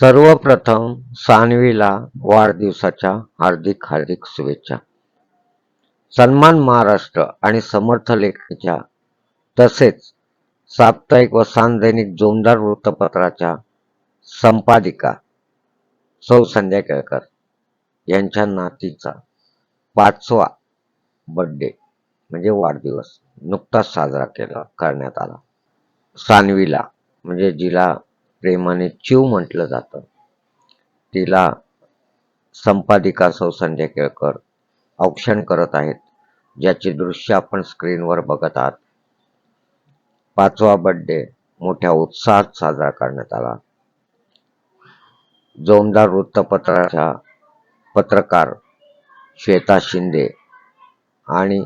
सर्वप्रथम सानवीला वाढदिवसाच्या हार्दिक हार्दिक शुभेच्छा. सन्मान महाराष्ट्र आणि समर्थ लेखीच्या तसेच साप्ताहिक व सांदैनिक जोमदार वृत्तपत्राच्या संपादिका सौ संध्या केळकर यांच्या नातीचा पाचवा बर्थडे म्हणजे वाढदिवस नुकताच साजरा केला करण्यात आला. सानवीला म्हणजे जिला प्रेमाने चिव म्हटलं जातं. तिला संपादिका सौ संजय केळकर औक्षण करत आहेत ज्याची दृश्य आपण स्क्रीनवर बघत आहात. पाचवा बड्डे मोठ्या उत्साहात साजरा करण्यात आला. जोमदार वृत्तपत्राच्या पत्रकार श्वेता शिंदे आणि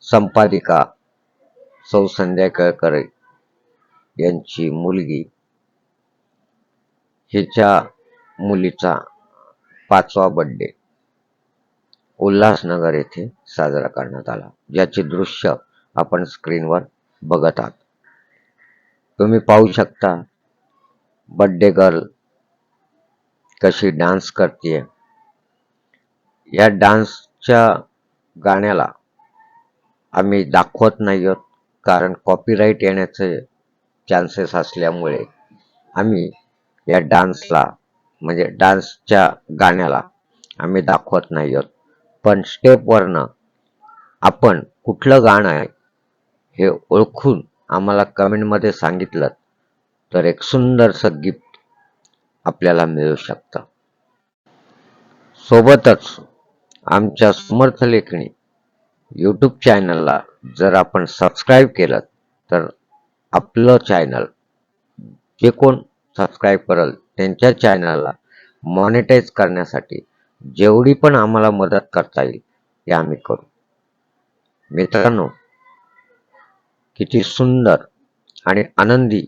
संपादिका सौ संध्या केळकर यांची मुलगी हिच्या मुलीचा पाचवा बड्डे उल्हासनगर येथे साजरा करण्यात आला. ज्याचे दृश्य आपण स्क्रीनवर बघत आहात. तुम्ही पाहू शकता बड्डे गर्ल कशी डान्स करते या डान्सच्या गाण्याला आम्ही दाखवत नाही आहोत कारण कॉपीराईट येण्याचे चान्सेस असल्यामुळे आम्ही या डान्सला म्हणजे डान्सच्या गाण्याला आम्ही दाखवत नाही आहोत पण स्टेपवरनं आपण कुठलं गाणं आहे हे ओळखून आम्हाला कमेंटमध्ये सांगितलं तर एक सुंदरसं गिफ्ट आपल्याला मिळू शकतं. सोबतच आमच्या समर्थ लेखणी यूट्यूब चॅनलला जर आपण सबस्क्राईब केलं तर आपलं चॅनल जे कोण सबस्क्राईब कराल. त्यांच्या चॅनलला मॉनिटाईज करण्यासाठी जेवढी पण आम्हाला मदत करता येईल ते आम्ही करू. मित्रांनो किती सुंदर आणि आनंदी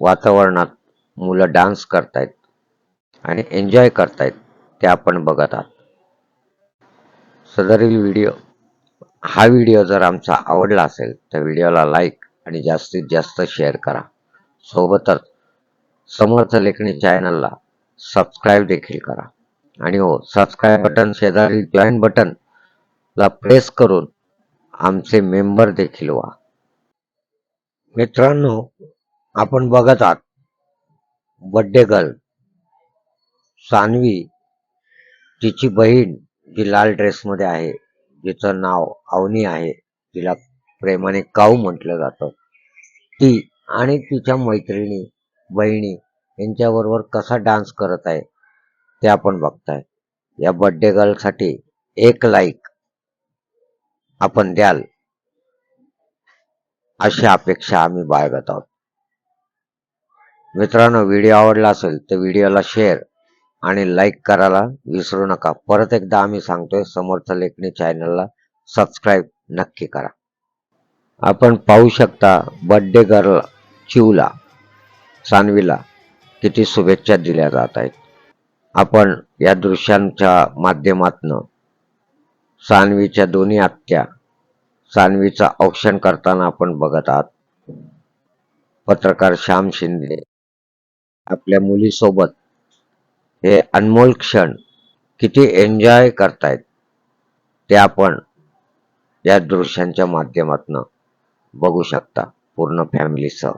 वातावरणात मुलं डान्स करतायत आणि एन्जॉय करतायत ते आपण बघत आहात. सदरील व्हिडिओ हा व्हिडिओ जर आमचा आवडला असेल तर व्हिडिओला लाईक आणि जास्तीत जास्त शेअर करा. सोबतच समर्थ लेखणी चॅनलला सबस्क्राईब देखील करा. आणि हो सबस्क्राईब बटन शेजारी जॉईन बटन ला प्रेस करून आमचे मेंबर देखील व्हा. मित्रांनो आपण बघत आहात बड्डे गर्ल सानवी तिची बहीण जी लाल ड्रेसमध्ये आहे जिचं नाव अवनी आहे तिला प्रेमाने काऊ म्हटलं जातं. ती आणि तिच्या मैत्रिणी बहिणी यांच्याबरोबर कसा डान्स करत आहे ते आपण बघताय. या बड्डे गर्लसाठी एक लाईक आपण द्याल अशी अपेक्षा आम्ही बाळगत आहोत. मित्रांनो व्हिडिओ आवडला असेल तर व्हिडिओला शेअर आणि लाईक करायला विसरू नका. परत एकदा आम्ही सांगतोय समर्थ लेखणी चॅनलला सबस्क्राईब नक्की करा. आपण पाहू शकता बर्थडे गर्ल चिवला. सानवीला किती शुभेच्छा दिल्या जात आहेत. आपण या दृश्यांच्या माध्यमातनं सानवीच्या दोन्ही आत्या सानवीचा औक्षण करताना आपण बघत आहात. पत्रकार श्याम शिंदे आपल्या मुलीसोबत हे अनमोल क्षण किती एन्जॉय करतायत ते आपण या दृश्यांच्या माध्यमातून बघू शकता पूर्ण फॅमिलीसह